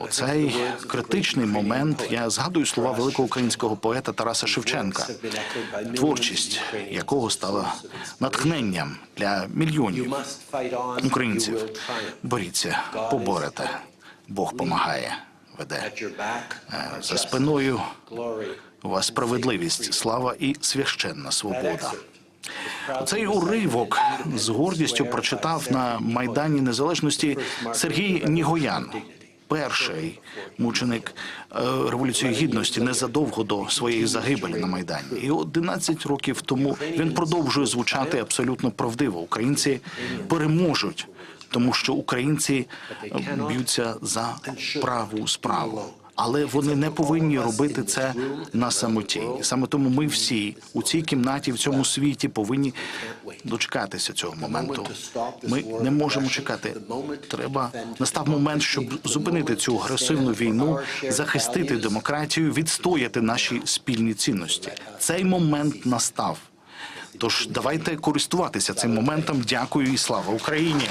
У цей критичний момент я згадую слова великого українського поета Тараса Шевченка, творчість якого стала натхненням для мільйонів українців. Боріться, поборете, Бог помагає, веде Е, за спиною. У вас справедливість, слава і священна свобода. Цей уривок з гордістю прочитав на майдані незалежності Сергій Нігоян, перший мученик е, революції гідності незадовго до своєї загибелі на майдані. І 11 років тому він продовжує звучати абсолютно правдиво. Українці переможуть, тому що українці б'ються за праву справу. Але вони не повинні робити це на самоті. Саме тому ми всі у цій кімнаті, в цьому світі, повинні дочекатися цього моменту. Ми не можемо чекати. Треба настав момент, щоб зупинити цю агресивну війну, захистити демократію, відстояти наші спільні цінності. Цей момент настав. Тож давайте користуватися цим моментом. Дякую і слава Україні.